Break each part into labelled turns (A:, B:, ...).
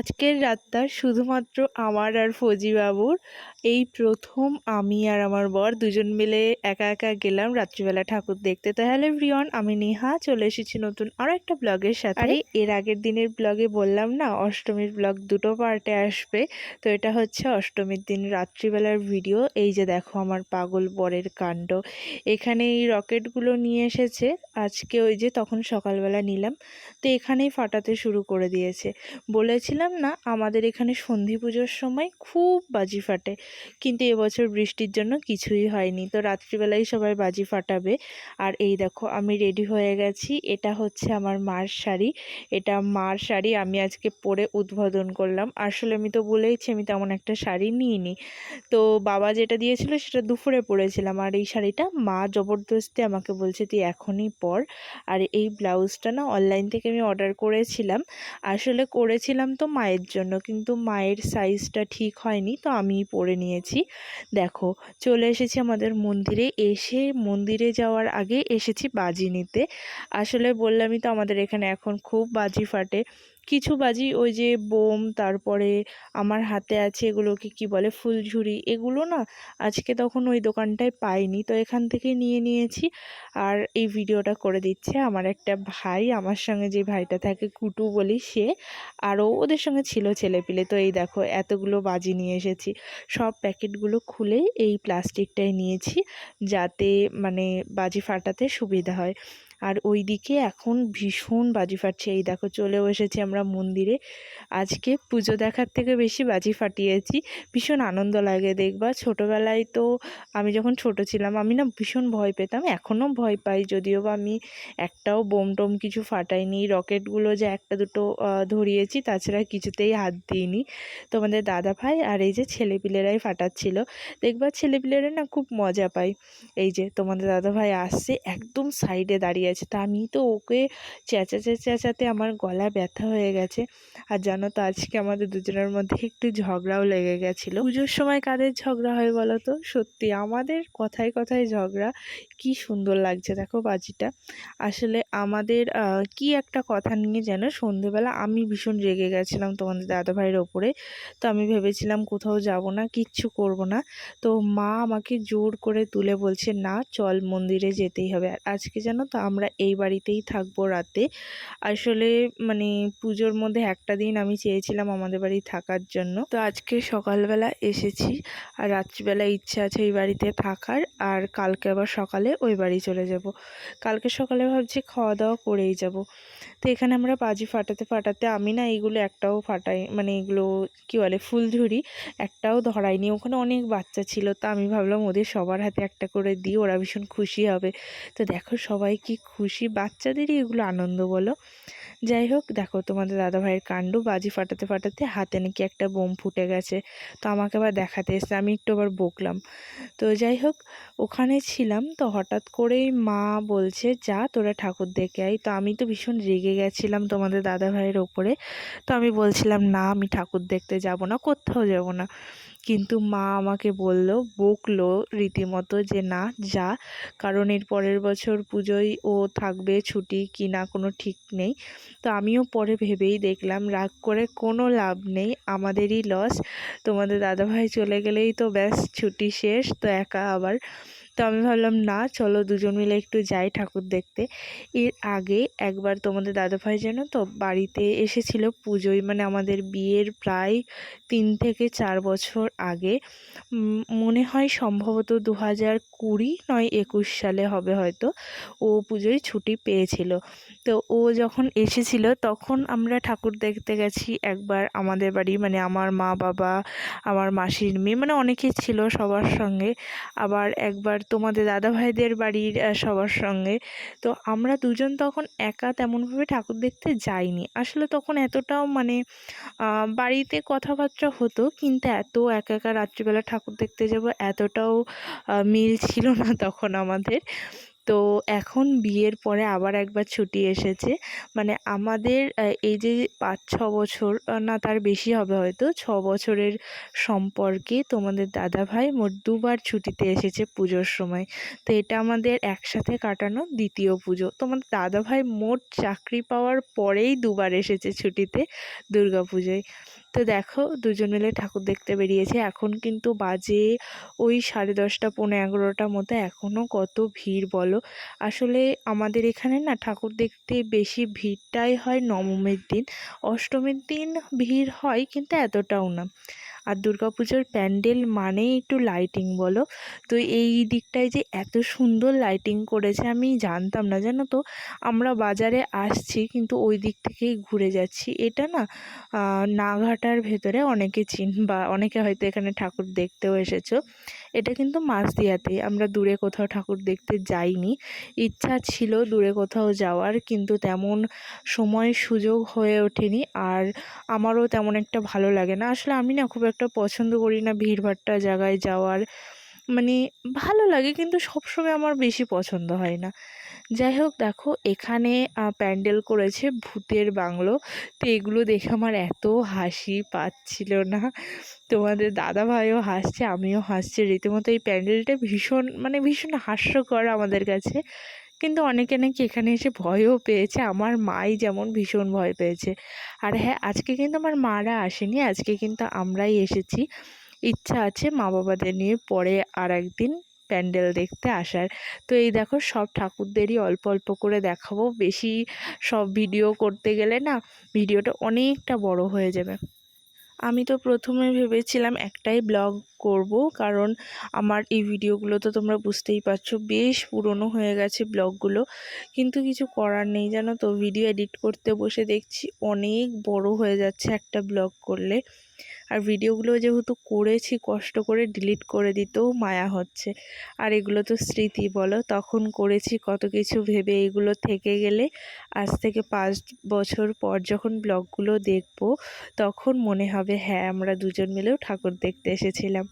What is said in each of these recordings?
A: আজকের রাতটা শুধুমাত্র আমার আর ফৌজি বাবুর এই প্রথম আমি আর আমার বর দুজন মিলে একা একা গেলাম রাত্রিবেলা ঠাকুর দেখতে। তাহলে প্রিয়ন আমি নেহা, চলে এসেছি নতুন আরও একটা ব্লগের সাথে। আরে, এর আগের দিনের ব্লগে বললাম না, অষ্টমীর ব্লগ দুটো পার্টে আসবে। তো এটা হচ্ছে অষ্টমীর দিন রাত্রিবেলার ভিডিও। এই যে দেখো আমার পাগল বরের কাণ্ড। এখানে এই রকেটগুলো নিয়ে এসেছে। আজকে ওই যে তখন সকালবেলা নিলাম। তো এখানেই ফাটাতে শুরু করে দিয়েছে। বলেছিলাম না, আমাদের এখানে সন্ধি পুজোর সময় খুব বাজি ফাটে। কিন্তু এবছর বৃষ্টির জন্য কিছুই হয়নি। তো রাত্রিবেলায় সবাই বাজি ফাটাবে। আর এই দেখো, আমি রেডি হয়ে গেছি। এটা হচ্ছে আমার মার শাড়ি। এটা মার শাড়ি আমি আজকে পরে উদ্বোধন করলাম। আসলে আমি তো বলেইছি, আমি তেমন একটা শাড়ি নিইনি। তো বাবা যেটা দিয়েছিল সেটা দুপুরে পরেছিলাম। আর এই শাড়িটা মা জবরদস্তি আমাকে বলছে, তুই এখনই পর। আর এই ব্লাউজটা না অনলাইন থেকে আমি অর্ডার করেছিলাম। আসলে করেছিলাম তো মায়ের জন্য, কিন্তু মায়ের সাইজটা ঠিক হয়নি, তো আমিই পরে নিয়েছি। দেখো, চলে এসেছি আমাদের মন্দিরে। এসে মন্দিরে যাওয়ার আগে এসেছি বাজি নিতে। আসলে বললামই তো আমাদের এখানে এখন খুব বাজি ফাটে। কিছু বাজি ওই যে বোম, তারপরে আমার হাতে আছে এগুলোকে কি বলে ফুলঝুরি, এগুলো না আজকে তখন ওই দোকানটায় পাইনি। তো এখান থেকে নিয়ে নিয়েছি আর এই ভিডিওটা করে দিচ্ছে আমার একটা ভাই। আমার সঙ্গে যে ভাইটা থাকে কুটু বলি সে, আরও ওদের সঙ্গে ছিল ছেলেপিলে। তো এই দেখো এতগুলো বাজি নিয়ে এসেছি। সব প্যাকেটগুলো খুলে এই প্লাস্টিকটায় নিয়েছি যাতে মানে বাজি ফাটাতে সুবিধা হয়। আর ওই দিকে এখন ভীষণ বাজি ফাটছে। এই দেখো, চলেও এসেছি আমরা মন্দিরে। আজকে পুজো দেখার থেকে বেশি বাজি ফাটিয়েছি। ভীষণ আনন্দ লাগে দেখবা। ছোটোবেলায় তো আমি যখন ছোট ছিলাম, আমি না ভীষণ ভয় পেতাম। এখনও ভয় পাই, যদিও বা আমি একটাও বোম টোম কিছু ফাটাইনি। রকেটগুলো যে একটা দুটো ধরিয়েছি, তাছাড়া কিছুতেই হাত দিইনি। তোমাদের দাদা ভাই আর এই যে ছেলেপিলেরাই ফাটাচ্ছিল। দেখবা ছেলেপিলেরা না খুব মজা পায়। এই যে তোমাদের দাদা ভাই আসছে, একদম সাইডে দাঁড়িয়ে আছে তা আমি তো ওকে চেঁচাতে চেঁচাতে আমার গলা ব্যথা হয়ে গেছে। আর জানো তো আজকে আমাদের দুজনের মধ্যে একটু ঝগড়াও লেগে গেছিল। পুজোর সময় কাদের ঝগড়া হয় বলো তো? সত্যি আমাদের কথায় কথায় ঝগড়া। কি সুন্দর লাগছে দেখো বাজিটা। আসলে আমাদের কি একটা কথা নিয়ে যেন সন্ধেবেলা আমি ভীষণ রেগে গেছিলাম তোমাদের দাদা ভাইয়ের ওপরে। তো আমি ভেবেছিলাম কোথাও যাব না, কিচ্ছু করব না। তো মা আমাকে জোর করে তুলে বলছে, না, চল মন্দিরে যেতেই হবে। আর আজকে জানো তো আমরা এই বাড়িতেই থাকব রাতে। আসলে মানে পুজোর মধ্যে একটা দিন আমি চেয়েছিলাম আমাদের বাড়ি থাকার জন্য। তো আজকে সকালবেলা এসেছি আর রাত্রিবেলা ইচ্ছা আছে এই বাড়িতে থাকার আর কালকে আবার সকালে ওই বাড়ি চলে যাব। কালকে সকালে ভাবছি খাওয়া দাওয়া করেই যাব। তো এখানে আমরা বাজি ফাটাতে ফাটাতে আমি না এইগুলো একটাও ফাটাই মানে এগুলো কী বলে ফুল ফুলঝুরি একটাও ধরাইনি। ওখানে অনেক বাচ্চা ছিল, তা আমি ভাবলাম ওদের সবার হাতে একটা করে দিই, ওরা ভীষণ খুশি হবে। তো দেখো সবাই কি খুশি, বাচ্চাদেরই এগুলো আনন্দ বলো। যাই হোক, দেখো তোমাদের দাদাভাইয়ের কাণ্ড, বাজি ফাটাতে ফাটাতে হাতে নাকি একটা বোম ফুটে গেছে। তো আমাকে আবার দেখাতে এসে আমি একটু আবার বকলাম। তো যাই হোক, ওখানে ছিলাম, তো হঠাৎ করেই মা বলছে, যা তোরা ঠাকুর দেখে আই তো আমি তো ভীষণ রেগে গেছিলাম তোমাদের দাদাভাইয়ের ওপরে। তো আমি বলছিলাম, না, আমি ঠাকুর দেখতে যাব না, কোথাও যাব না। কিন্তু মা আমাকে বলল, বকলো রীতিমতো যে না, যা। কারণ এর পরের বছর পুজোয় ও থাকবে ছুটি কি না কোনো ঠিক নেই। তো আমিও পরে ভেবেই দেখলাম, রাগ করে কোনো লাভ নেই, আমাদেরই লস তোমাদের দাদাভাই চলে গেলেই তো ব্যাস, ছুটি শেষ, তো একা আবার। তো আমি ভাবলাম, না, চলো দুজন মিলে একটু যাই ঠাকুর দেখতে। এর আগে একবার তোমাদের দাদাভাই যেন তো বাড়িতে এসেছিল পুজোয় মানে আমাদের বিয়ের প্রায় তিন থেকে চার বছর আগে। মনে হয় সম্ভবত দু হাজার কুড়ি নয় একুশ সালে হবে হয়তো। ও পুজোয় ছুটি পেয়েছিল। তো ও যখন এসেছিল তখন আমরা ঠাকুর দেখতে গেছি একবার আমাদের বাড়ি মানে আমার মা বাবা, আমার মাসির মেয়ে মানে অনেকেই ছিল সবার সঙ্গে। আবার একবার তোমাদের দাদাভাইদের বাড়ির সবার সঙ্গে। তো আমরা দুজন তখন একা তেমনভাবে ঠাকুর দেখতে যাইনি। আসলে তখন এতটাও মানে বাড়িতে কথাবার্তা হতো, কিন্তু এত একা একা রাত্রিবেলা ঠাকুর দেখতে যাব, এতটাও মিল ছিল না তখন আমাদের। তো এখন বিয়ের পরে আবার একবার ছুটি এসেছে। মানে আমাদের এই যে পাঁচ, ছ বছর না তার বেশি হবে হয়তো, ছ বছরের সম্পর্কে তোমাদের দাদাভাই মোট দুবার ছুটিতে এসেছে পুজোর সময়। তো এটা আমাদের একসাথে কাটানো দ্বিতীয় পুজো। তোমাদের দাদাভাই মোট চাকরি পাওয়ার পরেই দুবার এসেছে ছুটিতে দুর্গা পুজোয় তো দেখো দুজন মিলে ঠাকুর দেখতে বেরিয়েছে। এখন কিন্তু বাজে ওই সাড়ে দশটা পনেরো এগারোটার মতো এখনও কত ভিড় বলো? আসলে আমাদের এখানে না ঠাকুর দেখতে বেশি ভিড়টাই হয় নবমীর দিন। অষ্টমীর দিন ভিড় হয় কিন্তু এতটাও না। আর দুর্গাপুজোর প্যান্ডেল মানেই একটু লাইটিং বলো? তো এই দিকটায় যে এত সুন্দর লাইটিং করেছে আমি জানতাম না, জানো তো? আমরা বাজারে আসছি কিন্তু ওই দিক থেকেই ঘুরে যাচ্ছি। এটা না নাঘাটার ভেতরে অনেকে চিন, বা অনেকে হয়তো এখানে ঠাকুর দেখতেও এসেছ। এটা কিন্তু মাসদিয়াতে আমরা দূরে কোথাও ঠাকুর দেখতে যাইনি। ইচ্ছা ছিল দূরে কোথাও যাওয়ার কিন্তু তেমন সময় সুযোগ হয়ে ওঠেনি। আর আমারও তেমন একটা ভালো লাগে না। আসলে আমি না খুব একটা পছন্দ করি না ভিড়ভাট্টা জায়গায় যাওয়ার। মানে ভালো লাগে কিন্তু সবসময় আমার বেশি পছন্দ হয় না। যাই হোক, দেখো এখানে প্যান্ডেল করেছে ভূতের বাংলো। তো এগুলো দেখে আমার এত হাসি পাচ্ছিল না। তোমাদের দাদা ভাইও হাসছে, আমিও হাসছি। রীতিমতো এই প্যান্ডেলটা ভীষণ মানে ভীষণ হাস্যকর আমাদের কাছে। কিন্তু অনেকে নাকি এখানে এসে ভয়ও পেয়েছে, আমার মাই যেমন ভীষণ ভয় পেয়েছে। আর হ্যাঁ আজকে কিন্তু আমার মারা আসেনি, আজকে কিন্তু আমরাই এসেছি। ইচ্ছা আছে মা বাবাদের নিয়ে পরে আর একদিন প্যান্ডেল দেখতে আসার। তো এই দেখো, সব ঠাকুরদেরই অল্প অল্প করে দেখাবো, বেশি সব ভিডিও করতে গেলে না, ভিডিওটা অনেকটা বড় হয়ে যাবে। আমি তো প্রথমে ভেবেছিলাম একটাই ব্লগ করব, কারণ আমার এই ভিডিওগুলো তো তোমরা বুঝতেই পারছ বেশ পুরনো হয়ে গেছে ব্লগগুলো। কিন্তু কিছু করার নেই, জানো তো? ভিডিও এডিট করতে বসে দেখছি অনেক বড় হয়ে যাচ্ছে একটা ব্লগ করলে। আর ভিডিওগুলো যেহেতু করেছি, কষ্ট করে ডিলিট করে দিতেও মায়া হচ্ছে। আর এগুলো তো স্মৃতি বলো, তখন করেছি কত কিছু ভেবে এগুলো থেকে গেলে আজ থেকে পাঁচ বছর পর যখন ব্লগগুলো দেখব, তখন মনে হবে হ্যাঁ আমরা দুজন মিলেও ঠাকুর দেখতে এসেছিলাম।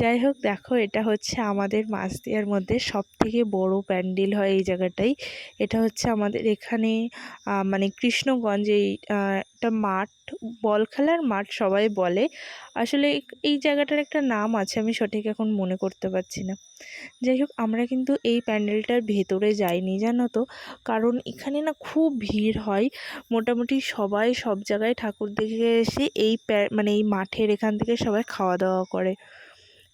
A: যাই হোক, দেখো, এটা হচ্ছে আমাদের মাছদিয়ার মধ্যে সব থেকে বড় প্যান্ডেল হয় এই জায়গাটাই। এটা হচ্ছে আমাদের এখানে মানে কৃষ্ণগঞ্জ এই একটা মাঠ, বল খেলার মাঠ সবাই বলে। আসলে এই জায়গাটার একটা নাম আছে, আমি সঠিক এখন মনে করতে পারছি না। যাই হোক, আমরা কিন্তু এই প্যান্ডেলটার ভেতরে যাইনি, জানো তো। কারণ এখানে না খুব ভিড় হয়। মোটামুটি সবাই সব জায়গায় ঠাকুর দেখে এসে এই মানে এই মাঠের এখান থেকে সবাই খাওয়া দাওয়া করে।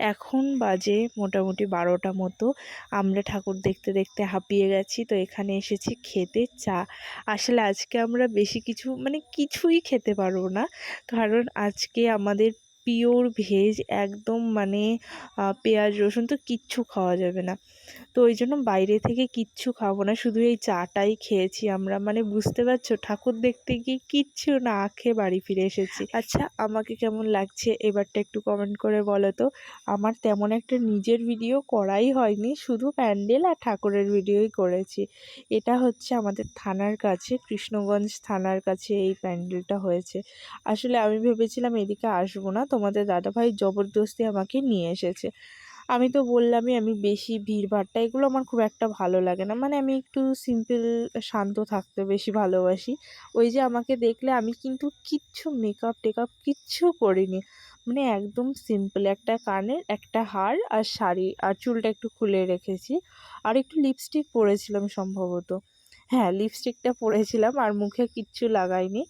A: এখন বাজে মোটামুটি বারোটা মতো। আমরা ঠাকুর দেখতে দেখতে হাঁপিয়ে গেছি, তো এখানে এসেছি খেতে চা। আসলে আজকে আমরা বেশি কিছু মানে কিছুই খেতে পারব না। কারণ আজকে আমাদের পিওর ভেজ একদম মানে পেঁয়াজ, রসুন তো কিচ্ছু খাওয়া যাবে না। তো ওই জন্য বাইরে থেকে কিচ্ছু খাব না, শুধু এই চাটাই খেয়েছি আমরা। মানে বুঝতে পারছ, ঠাকুর দেখতে গিয়ে কিচ্ছু না খেয়ে বাড়ি ফিরে এসেছি। আচ্ছা আমাকে কেমন লাগছে? এবারটা একটু কমেন্ট করে বলো তো। আমার তেমন একটা নিজের ভিডিও করাই হয়নি, শুধু প্যান্ডেল আর ঠাকুরের ভিডিওই করেছি। এটা হচ্ছে আমাদের থানার কাছে, কৃষ্ণগঞ্জ থানার কাছে এই প্যান্ডেলটা হয়েছে। আসলে আমি ভেবেছিলাম এদিকে আসব না তোমাদের দাদাভাই জবরদস্তি আমাকে নিয়ে এসেছে। আমি তো বললামই আমি বেশি ভিড়ভাট্টা এগুলো আমার খুব একটা ভালো লাগে না। মানে আমি একটু সিম্পল শান্ত থাকতে বেশি ভালোবাসি। ওই যে আমাকে দেখলে আমি কিন্তু কিচ্ছু মেকআপ টেকআপ কিচ্ছু করিনি। মানে একদম সিম্পল একটা কানের, একটা হার আর শাড়ি আর চুলটা একটু খুলে রেখেছি। আর একটু লিপস্টিক পরেছিলাম সম্ভবত। হ্যাঁ লিপস্টিকটা পরেছিলাম আর মুখে কিচ্ছু লাগাইনি।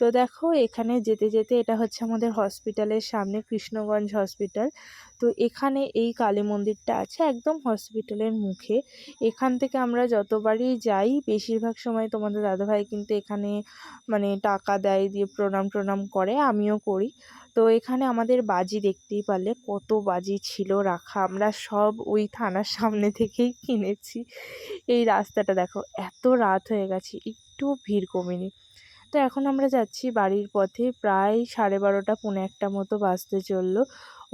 A: তো দেখো এখানে যেতে যেতে এটা হচ্ছে আমাদের হসপিটালের সামনে কৃষ্ণগঞ্জ হসপিটাল তো এখানে এই কালী মন্দিরটা আছে একদম হসপিটালের মুখে। এখান থেকে আমরা যতবারই যাই, বেশিরভাগ সময় তোমাদের দাদাভাই কিন্তু এখানে মানে টাকা দেয়, দিয়ে প্রণাম প্রণাম করে, আমিও করি। তো এখানে আমাদের বাজি দেখতেই পারলে কত বাজি ছিল রাখা। আমরা সব ওই থানার সামনে থেকেই কিনেছি। এই রাস্তাটা দেখো, এত রাত হয়ে গেছে, একটু ভিড় কমেনি। তো এখন আমরা যাচ্ছি বাড়ির পথে। প্রায় সাড়ে বারোটা, পৌনে একটা মতো বাজতে চলল।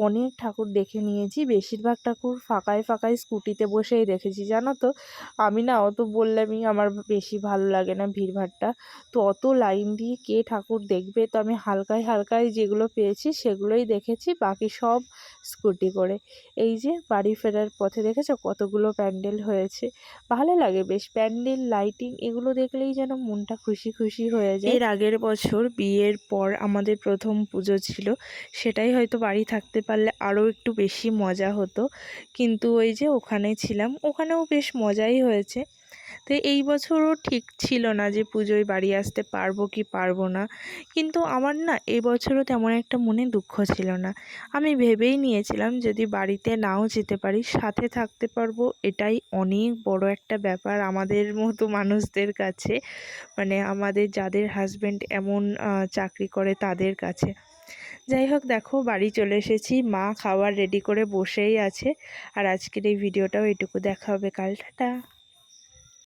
A: অনেক ঠাকুর দেখে নিয়েছি। বেশিরভাগ ঠাকুর ফাঁকায় ফাঁকায় স্কুটিতে বসেই দেখেছি, জানো তো? আমি না, অত বললামই আমার বেশি ভালো লাগে না ভিড়ভাড়টা। তো অত লাইন দিয়ে কে ঠাকুর দেখবে? তো আমি হালকায় হালকায় যেগুলো পেয়েছি সেগুলোই দেখেছি। বাকি সব স্কুটি করে। এই যে বাড়ি ফেরার পথে দেখেছ কতগুলো প্যান্ডেল হয়েছে? ভালো লাগে বেশ। প্যান্ডেল, লাইটিং এগুলো দেখলেই যেন মনটা খুশি খুশি হয়ে যায়। এর আগের বছর বিয়ের পর আমাদের প্রথম পুজো ছিল, সেটাই হয়তো বাড়ি থাকতে পারলে আরও একটু বেশি মজা হতো। কিন্তু ওই যে ওখানে ছিলাম, ওখানেও বেশ মজাই হয়েছে। তো এই বছরও ঠিক ছিল না যে পুজোয় বাড়ি আসতে পারব কি পারব না। কিন্তু আমার না এবছরও তেমন একটা মনে দুঃখ ছিল না। আমি ভেবেই নিয়েছিলাম যদি বাড়িতে নাও যেতে পারি, সাথে থাকতে পারব, এটাই অনেক বড় একটা ব্যাপার আমাদের মতো মানুষদের কাছে মানে আমাদের যাদের হাজব্যান্ড এমন চাকরি করে তাদের কাছে। যাই হোক, দেখো, বাড়ি চলে এসেছি, মা খাবার রেডি করে বসেই আছে। আর আজকের এই ভিডিওটাও এটুকু দেখা হবে। কাল টাটা।